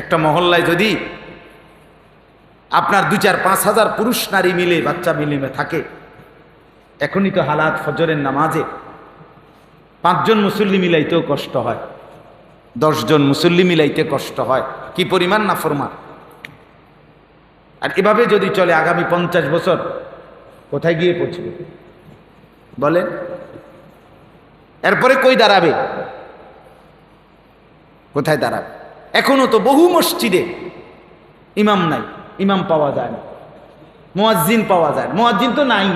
একটা মহল্লায় যদি আপনার দু চার পাঁচ হাজার পুরুষ নারী মিলে, বাচ্চা মিলিমে থাকে, এখনই তো হালাত ফজরের নামাজে। পাঁচজন মুসল্লি মিলাইতেও কষ্ট হয়, দশজন মুসল্লি মিলাইতে কষ্ট হয়, কি পরিমাণ না ফরমান? আর এভাবে যদি চলে আগামী পঞ্চাশ বছর, কোথায় গিয়ে পৌঁছবে? বলেন, এরপরে কই দাঁড়াবে? কোথায় দাঁড়াবে? এখনও তো বহু মসজিদে ইমাম নাই, ইমাম পাওয়া যায় না। মোয়াজ্জিন পাওয়া যায় মোয়াজ্জিন তো নাই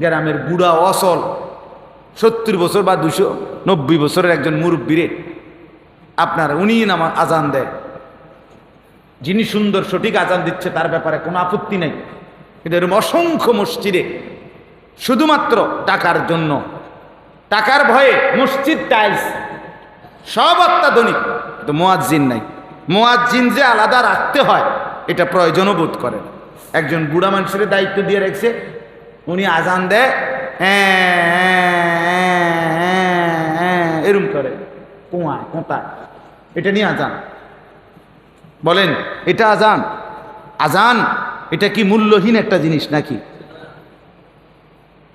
গ্রামের বুড়া অসল, সত্তর বছর বা দুশো নব্বই বছরের একজন মুরব্বীরে আপনার উনি নামা আজান দেয়। যিনি সুন্দর সঠিক আজান দিচ্ছে, তার ব্যাপারে কোনো আপত্তি নেই। কিন্তু এরকম অসংখ্য মসজিদে শুধুমাত্র টাকার জন্য। টাকার ভয়ে মসজিদ টাইলস সব অত্যাধুনিক। কিন্তু মোয়াজ্জিন নাই। মোয়াজ্জিন যে আলাদা রাখতে হয় এটা প্রয়োজনও বোধ করে। একজন বুড়া মানুষের দায়িত্ব দিয়ে রেখেছে উনি আজান দেয় হ্যাঁ, হ্যাঁ, হ্যাঁ, এরম করে। কোঁয়ায় কোঁতায়। এটা নিয়ে আজান। বলেন এটা আজান? আজান এটা কি মূল্যহীন একটা জিনিস নাকি?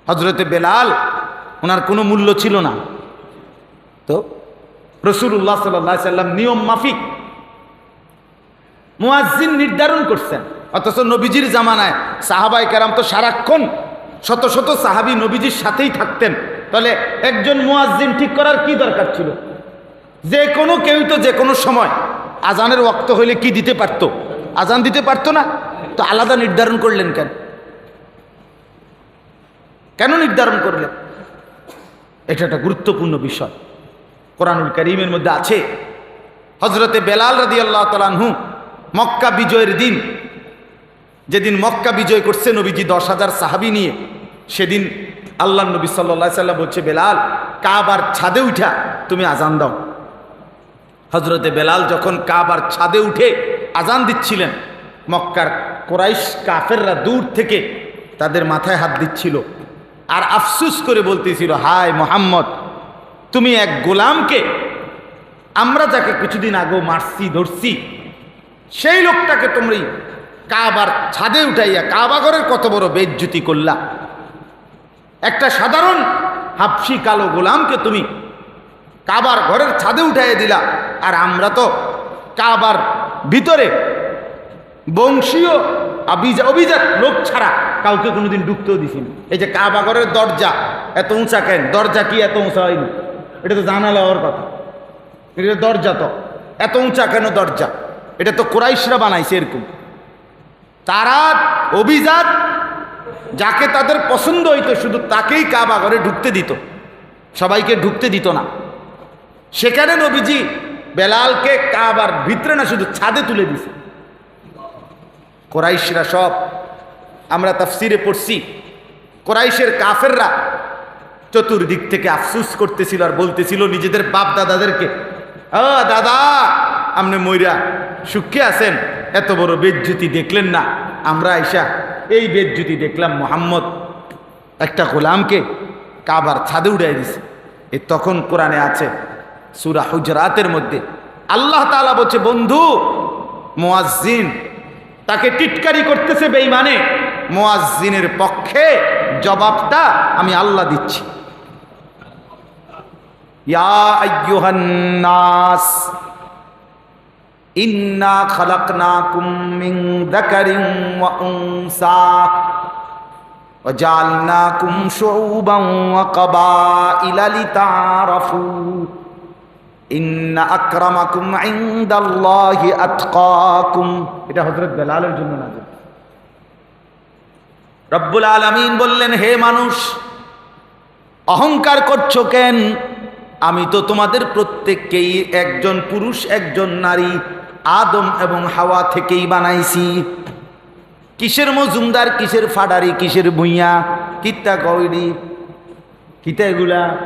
হজরতে বেলাল ওনার কোনো মূল্য ছিল না। তো রসুল্লাহ সাল্লাহ সাল্লাম নিয়ম মাফিক। মুয়াজ্জিন নির্ধারণ করছেন। অথচ নবীজির জামানায় সাহাবাই কারাম তো সারাক্ষণ শত শত সাহাবি নবীজির সাথেই থাকতেন। তাহলে একজন মুয়াজ্জিন ঠিক করার কি দরকার ছিল? যে কোনো কেউ তো যে কোনো সময় আজানের ওক্ত হইলে কি দিতে পারতো? আজান দিতে পারতো না? তো আলাদা নির্ধারণ করলেন কেন? কেন নির্ধারণ করলেন? এটা একটা গুরুত্বপূর্ণ বিষয়। কোরআনুল করিমের মধ্যে আছে। হজরতে বেলাল রাদি আল্লাহ তালানহু মক্কা বিজয়ের দিন, যেদিন মক্কা বিজয় করছে নবীজি দশ হাজার সাহাবি নিয়ে, সেদিন আল্লাহ নবী সাল্লা সাল্লাম বলছে, বেলাল, কাবার ছাদে উঠা, তুমি আজান দাও। হজরতে বেলাল যখন কাবার ছাদে উঠে আজান দিচ্ছিলেন, মক্কার কোরাইশ কাফেররা দূর থেকে তাদের মাথায় হাত দিচ্ছিল। আর আফসুস করে বলতেছিল, হায় মোহাম্মদ তুমি এক গোলামকে, আমরা যাকে কিছুদিন আগেও মারছি, ধরছি, সেই লোকটাকে তোমরা কাবার ছাদে উঠাইয়া কাবাগরের কত বড় বেজ্জুতি করলা। একটা সাধারণ হাফসি কালো গোলামকে তুমি কাবার ঘরের ছাদে উঠাইয়া দিলা, আর আমরা তো কাবার ভিতরে বংশীয় অভিজা অভিজাত লোক ছাড়া কাউকে কোনোদিন ঢুকতেও দিছি। এই যে কাবাগরের দরজা, এত উঁচা কেন? দরজা কি এত উঁচা হয়নি এটা তো জানালা হওয়ার কথা। এটা দরজা তো। এত উঁচা কেন দরজা? এটা তো কোরাইশরা বানাইছে এরকম। তারা অভিজাত, যাকে তাদের পছন্দ হইতো, শুধু তাকেই কাবা ঘরে ঢুকতে দিত। সবাইকে ঢুকতে দিত না। সেখানে নবীজি বেলালকে কাবার ভিতরে না, শুধু ছাদে তুলে দিছে। কোরাইশরা সব, আমরা তাফসিরে পড়ছি, কোরাইশের কাফেররা চতুর্দিক থেকে আফসুস করতেছিল আর বলতেছিল নিজেদের বাপ দাদাদেরকে ও দাদা, আপনি ময়রা সুখে আছেন, এত বড় বেজ্জুতি দেখলেন না। আমরা আইসা এই বেজ্জুতি দেখলাম মোহাম্মদ একটা গোলামকে কাবার ছাদে উড়াই দিছে। এ তখন কোরআনে আছে সুরা হুজরাতের মধ্যে, আল্লাহ তাআলা বলছে, বন্ধু, মোয়াজ্জিন তাকে টিটকারি করতেছে বেইমানে মোয়াজ্জিনের পক্ষে জবাবটা আমি আল্লাহ দিচ্ছি। নাস ইন্না খালাকনাকুম মিন যাকারিন ওয়া উনসা وجعلناكم شعوبا وقبائل لتعارفوا إن أكرمكم عند الله أتقاكم এটা হযরত বেলালের জন্য নাযিল রব্বুল আলামিন বললেন হে মানুষ অহংকার করছো কেন আমি তো তোমাদের প্রত্যেককেই একজন পুরুষ, একজন নারী, আদম এবং হাওয়া থেকেই বানাইছি। কিসের মজুমদার, কিসের ফাডারি, কিসের ভুইয়া কিত্তা কইডি কিতা এগুলা?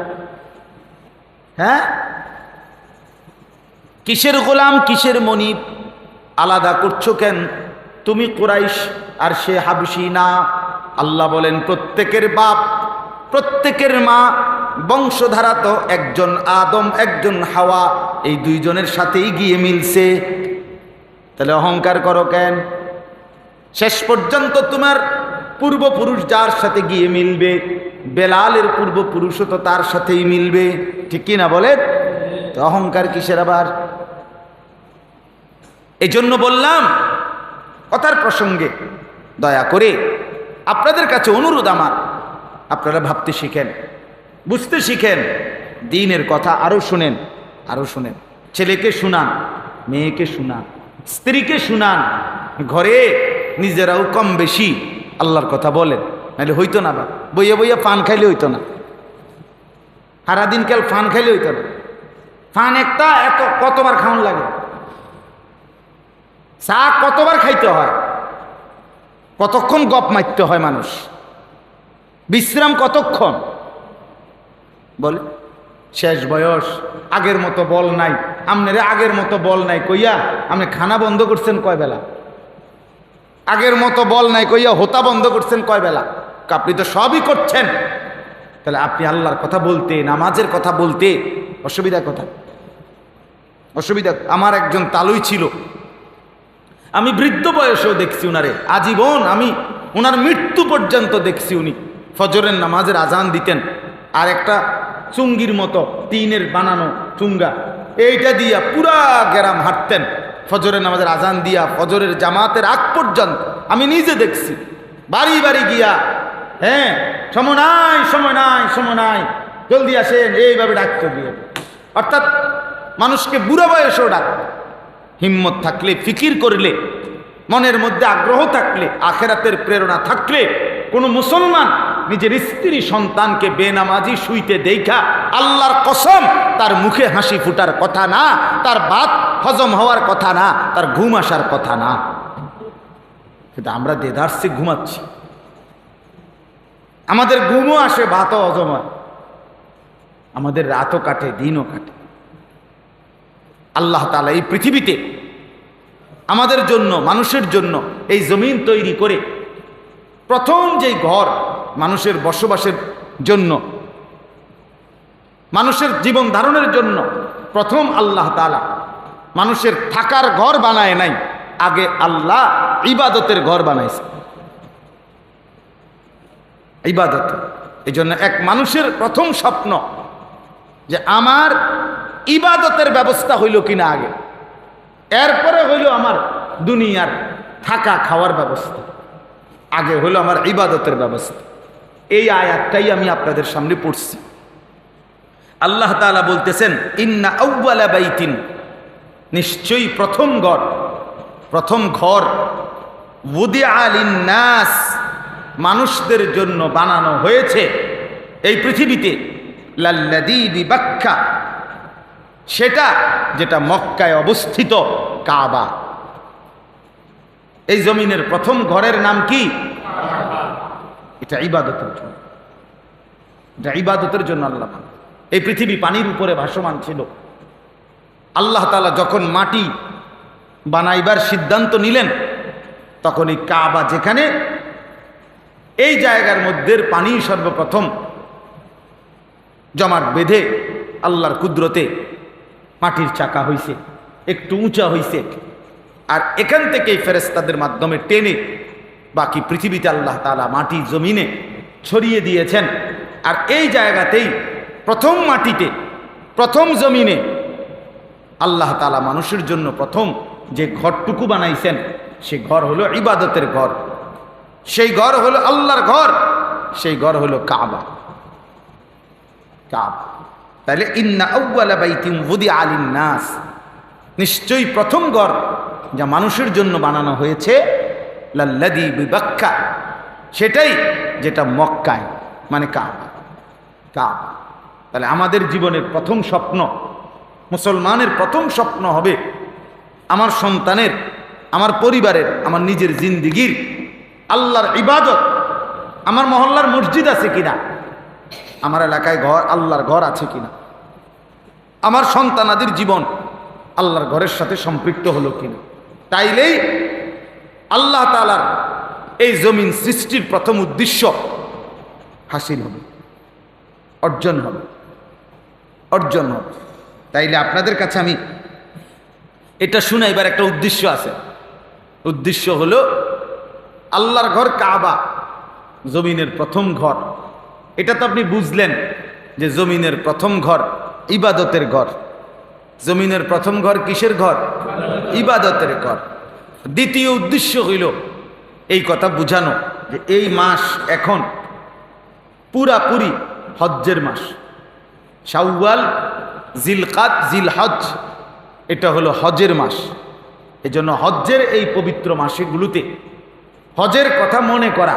হ্যাঁ? কিসের গোলাম, কিসের মনিব, আলাদা করছ কেন? তুমি কোরাইশ আর সে হাবসি না। আল্লাহ বলেন, প্রত্যেকের বাপ, প্রত্যেকের মা বংশধারা তো একজন আদম, একজন হাওয়া, এই দুইজনের সাথেই গিয়ে মিলছে। তাহলে অহংকার করো কেন? শেষ পর্যন্ত তোমার পূর্বপুরুষ যার সাথে গিয়ে মিলবে, বেলালের পূর্বপুরুষও তো তার সাথেই মিলবে। ঠিক কি না বলেন তো অহংকার কিসের আবার? এই জন্য বললাম, কথার প্রসঙ্গে দয়া করে আপনাদের কাছে অনুরোধ আমার। আপনারা ভাবতে শিখেন। বুঝতে শিখেন। দিনের কথা আরও শুনেন আরও শুনেন। ছেলেকে শুনান, মেয়েকে শুনান, স্ত্রীকে শুনান। ঘরে নিজেরাও কম বেশি আল্লাহর কথা বলেন। নাহলে হইতো না বা। বইয়া বইয়া পান খাইলে হইতো না। সারাদিন কাল ফান খাইলে হইতো না? ফান একটা এত কতবার খাওয়ান লাগে? চা কতবার খাইতে হয়? কতক্ষণ গপ মারতে হয় মানুষ? বিশ্রাম কতক্ষণ? বলে, শেষ বয়স, আগের মতো বল নাই। আপনারে আগের মতো বল নাই, কইয়া আপনি খানা বন্ধ করছেন কয় বেলা? আগের মতো বল নাই, কইয়া হোতা বন্ধ করছেন কয় বেলা? আপনি তো সবই করছেন। তাহলে আপনি আল্লাহর কথা বলতে, নামাজের কথা বলতে, অসুবিধা কথা অসুবিধা, আমার একজন তালুই ছিল। আমি বৃদ্ধ বয়সেও দেখছি উনারে। আজীবন আমি ওনার মৃত্যু পর্যন্ত দেখছি উনি। ফজরের নামাজের আজান দিতেন। আর একটা চুঙ্গির মতো টিনের বানানো চুঙ্গা। এইটা দিয়া পুরা গ্যারাম হাঁটতেন। ফজরের নামাজের আজান দিয়া, ফজরের জামাতের আগ পর্যন্ত। আমি নিজে দেখছি। বাড়ি বাড়ি গিয়া হ্যাঁ সময় নাই সময় নাই সময় নাই। জলদি আসেন, এইভাবে ডাকতে গিয়ে। অর্থাৎ মানুষকে বুড়ো বয়সেও ডাক হিম্মত থাকলে, ফিকির করলে, মনের মধ্যে আগ্রহ থাকলে, আখেরাতের প্রেরণা থাকলে, কোনো মুসলমান নিজের স্ত্রী সন্তানকে বেনামাজি শুইতে দেখা আল্লাহর কসম, তার মুখে হাসি ফুটার কথা না, তার বাত হজম হওয়ার কথা না, তার ঘুম আসার কথা না। কিন্তু আমরা দেদার্সে ঘুমাচ্ছি। আমাদের ঘুমও আসে, ভাতও হজম হয়। আমাদের রাতও কাটে, দিনও কাটে। আল্লাহ তালা এই পৃথিবীতে আমাদের জন্য, মানুষের জন্য এই জমিন তৈরি করে প্রথম যেই ঘর মানুষের বসবাসের জন্য, মানুষের জীবন ধারণের জন্য প্রথম আল্লাহ তালা মানুষের থাকার ঘর বানায় নাই, আগে আল্লাহ ইবাদতের ঘর বানাইছে। ইবাদত এই জন্য এক মানুষের প্রথম স্বপ্ন যে আমার ইবাদতের ব্যবস্থা হইল কিনা আগে, এরপরে হইল আমার দুনিয়ার থাকা খাওয়ার ব্যবস্থা, আগে হলো আমার ইবাদতের ব্যবস্থা। এই আয়াতটাই আমি আপনাদের সামনে পড়ছি। আল্লাহ তাআলা বলতেছেন, ইন্না আউ্বালা বাইতিন। নিশ্চয়ই প্রথম ঘর প্রথম ঘর উদি নাস মানুষদের জন্য বানানো হয়েছে এই পৃথিবীতে। লাল্লাদি বিবাক্ষা সেটা যেটা মক্কায় অবস্থিত কাবা। এই জমিনের প্রথম ঘরের নাম কি? এটা ইবাদতের জন্য। এটা ইবাদতের জন্য আল্লাহ। এই পৃথিবী পানির উপরে ভাসমান ছিল। আল্লাহ তালা যখন মাটি বানাইবার সিদ্ধান্ত নিলেন, তখন এই কাবা যেখানে, এই জায়গার মধ্যে পানি সর্বপ্রথম জমাট বেঁধে আল্লাহর কুদরতে মাটির চাকা হইছে, একটু উঁচা হইছে। আর এখান থেকেই ফেরেস্তাদের মাধ্যমে টেনে বাকি পৃথিবীতে আল্লাহ তালা মাটি জমিনে ছড়িয়ে দিয়েছেন। আর এই জায়গাতেই প্রথম মাটিতে, প্রথম জমিনে আল্লাহ তালা মানুষের জন্য প্রথম যে ঘরটুকু বানাইছেন, সে ঘর হলো ইবাদতের ঘর। সেই ঘর হলো আল্লাহর ঘর, সেই ঘর হলো কাবা। কাবা। তাহলে ইন্না আউ্বালা আলিন নাস। নিশ্চয়ই প্রথম ঘর যা মানুষের জন্য বানানো হয়েছে লাল্লাদি বিবাক্কা। সেটাই যেটা মক্কায় মানে কাবা। কাবা। তাহলে আমাদের জীবনের প্রথম স্বপ্ন, মুসলমানের প্রথম স্বপ্ন হবে আমার সন্তানের, আমার পরিবারের, আমার নিজের জিন্দিগির, আল্লাহর ইবাদত। আমার মহল্লার মসজিদ আছে কিনা? আমার এলাকায় ঘর, আল্লাহর ঘর আছে কিনা? আমার সন্তানাদের জীবন আল্লাহর ঘরের সাথে সম্পৃক্ত হলো কিনা? তাইলেই আল্লাহ তালার এই জমিন সৃষ্টির প্রথম উদ্দেশ্য হাসিল হবে, অর্জন হবে অর্জন হবে। তাইলে আপনাদের কাছে আমি এটা শুনে এবার একটা উদ্দেশ্য আছে। উদ্দেশ্য হলো আল্লাহর ঘর কাবা, জমিনের প্রথম ঘর। এটা তো আপনি বুঝলেন যে জমিনের প্রথম ঘর ইবাদতের ঘর। জমিনের প্রথম ঘর কিসের ঘর? ইবাদতের ঘর। দ্বিতীয় উদ্দেশ্য হইল এই কথা বুঝানো যে এই মাস এখন পুরাপুরি হজ্জের মাস। শাওয়াল, জিলকাত জিল হজ এটা হলো হজের মাস। এজন্য হজ্জের এই পবিত্র মাসেগুলোতে হজের কথা মনে করা,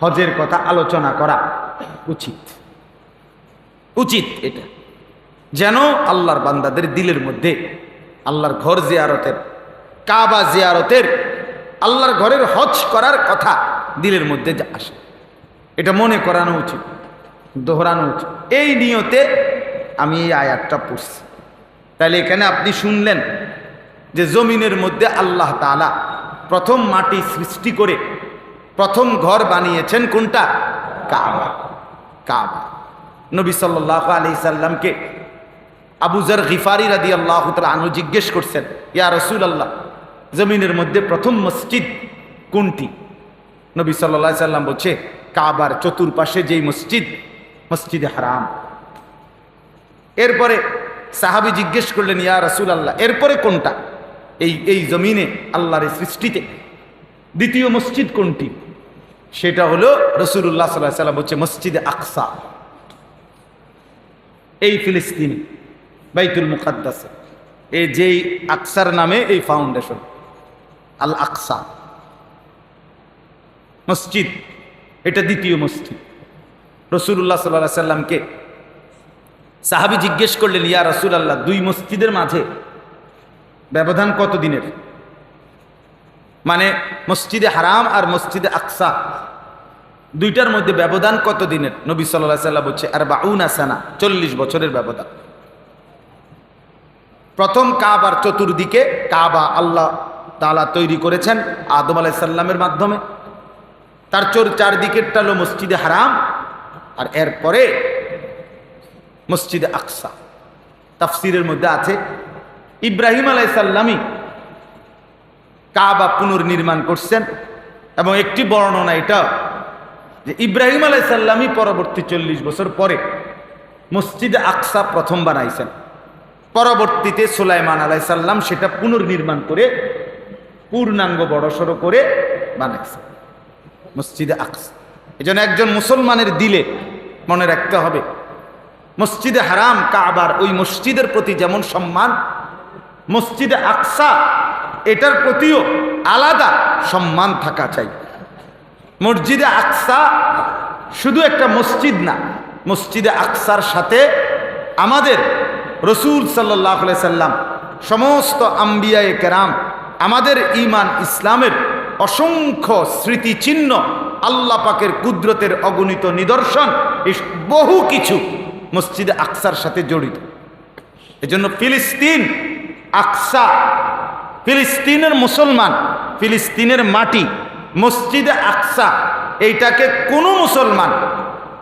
হজের কথা আলোচনা করা উচিত। উচিত এটা। যেন আল্লাহর বান্দাদের দিলের মধ্যে, আল্লাহর ঘর জিয়ারতের কাবা জিয়ারতের আল্লাহর ঘরের হজ করার কথা দিলের মধ্যে যা আসে। এটা মনে করানো উচিত, দোহরানো উচিত। এই নিয়তে আমি এই আয়াতটা পড়ছি। তাহলে এখানে আপনি শুনলেন যে জমিনের মধ্যে আল্লাহ তালা প্রথম মাটি সৃষ্টি করে প্রথম ঘর বানিয়েছেন কোনটা? কাবা। কাবা। নবী সাল্লাহ আলি সাল্লামকে আবুজার গিফারি রাদি আল্লাহ আনু জিজ্ঞেস করছেন, ইয়া রসুল আল্লাহ জমিনের মধ্যে প্রথম মসজিদ কোনটি? নবী সাল্লা সাল্লাম বলছে, কাবার চতুর্পাশে যেই মসজিদ, মসজিদে হারাম। এরপরে সাহাবি জিজ্ঞেস করলেন, ইয়া রসুল আল্লাহ এরপরে কোনটা? এই এই জমিনে আল্লাহর সৃষ্টিতে দ্বিতীয় মসজিদ কোনটি? সেটা হলো রসুল্লাহ সাল্লাহ সাল্লাম হচ্ছে মসজিদে আকসা। এই ফিলিস্তিনি, বাইতুল মুকাদ্দাসে। এই যেই আকসার নামে এই ফাউন্ডেশন। আল আকসা মসজিদ, এটা দ্বিতীয় মসজিদ। রসুল্লাহ সাল্লাহ সাল্লামকে সাহাবি জিজ্ঞেস করলেন, ইয়া রসুল আল্লাহ দুই মসজিদের মাঝে ব্যবধান কত দিনের? মানে মসজিদে হারাম আর মসজিদে আকসা। দুইটার মধ্যে ব্যবধান কত দিনের? নবী সাল্লাহ সাল্লাম বলছে আর বাউন আসানা চল্লিশ বছরের ব্যবধান। প্রথম কাবার চতুর্দিকে কাবা, আল্লাহ তালা তৈরি করেছেন আদম আলাইসাল্লামের মাধ্যমে। তার চোর চারদিকেরটা হলো মসজিদে হারাম, আর এরপরে মসজিদে আকসা। তাফসিরের মধ্যে আছে, ইব্রাহিম আলাইসাল্লামই কাবা পুনর্নির্মাণ করছেন, এবং একটি বর্ণনা এটা যে ইব্রাহিম আলাইসাল্লামই পরবর্তী চল্লিশ বছর পরে মসজিদে আকসা প্রথম বানাইছেন। পরবর্তীতে সুলাইমান আলাইসাল্লাম সেটা পুনর্নির্মাণ করে পূর্ণাঙ্গ বড়সড় করে বানাইছেন মসজিদে আকসা। এই জন্য একজন মুসলমানের দিলে মনে রাখতে হবে, মসজিদে হারাম কাবার ওই মসজিদের প্রতি যেমন সম্মান, মসজিদে আকসা, এটার প্রতিও আলাদা সম্মান থাকা চাই। মসজিদে আকসা শুধু একটা মসজিদ না, মসজিদে আকসার সাথে আমাদের রসুল সাল্লাহ সাল্লাম সমস্ত আম্বিয়ায় কেরাম আমাদের ইমান ইসলামের অসংখ্য স্মৃতিচিহ্ন আল্লাহ পাকের কুদরতের অগণিত নিদর্শন বহু কিছু মসজিদে আকসার সাথে জড়িত। এজন্য ফিলিস্তিন আকসা, ফিলিস্তিনের মুসলমান, ফিলিস্তিনের মাটি, মসজিদে আকসা, এইটাকে কোনো মুসলমান,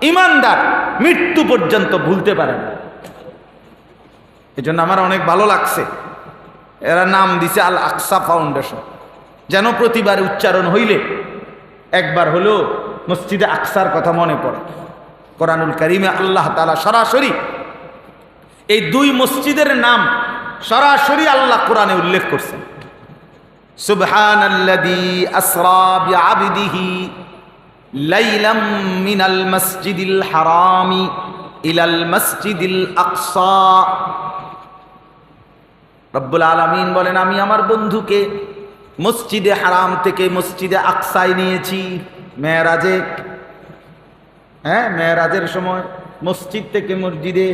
ইমানদার মৃত্যু পর্যন্ত ভুলতে পারে না। এজন্য আমার অনেক ভালো লাগছে। এরা নাম দিছে আল আকসা ফাউন্ডেশন। যেন প্রতিবার উচ্চারণ হইলে একবার হলো মসজিদে আকসার কথা মনে পড়ে। কোরআনুল করিমে আল্লাহ তালা সরাসরি এই দুই মসজিদের নাম সরাসরি আল্লাহ কোরআনে উল্লেখ করছেন। সুবহান হারামি ইলাল মসজিদিল আকসা। রব্বুল আলমিন বলেন, আমি আমার বন্ধুকে মসজিদে হারাম থেকে মসজিদে আকসায় নিয়েছি। মেয়েরাজে হ্যাঁ মেয়েরাজের সময় মসজিদ থেকে মসজিদে,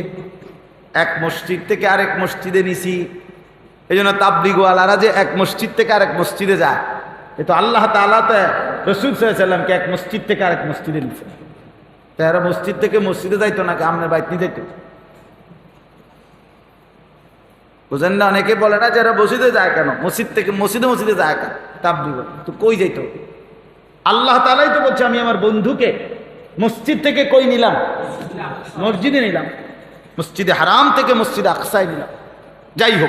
এক মসজিদ থেকে আরেক মসজিদে নিছি। এই জন্য তাবলিগওয়ালারা যে এক মসজিদ থেকে আরেক মসজিদে যায়। এ তো আল্লাহ তালা তো রসুল সাল্লামকে এক মসজিদ থেকে আরেক মসজিদে নিছে। তো মসজিদ থেকে মসজিদে যাইতো নাকি আমনের বাইক নিয়ে যাইতো? বুঝেন না? অনেকে বলে না যারা মসজিদে যায় কেন? মসজিদ থেকে মসজিদে মসজিদে যায় কেন? তাবলিগ। তো কই যাইতো? আল্লাহ তালাই তো বলছে, আমি আমার বন্ধুকে মসজিদ থেকে কই নিলাম? মসজিদে নিলাম। মসজিদে হারাম থেকে মসজিদে আকসায় নিলাম। যাই হোক।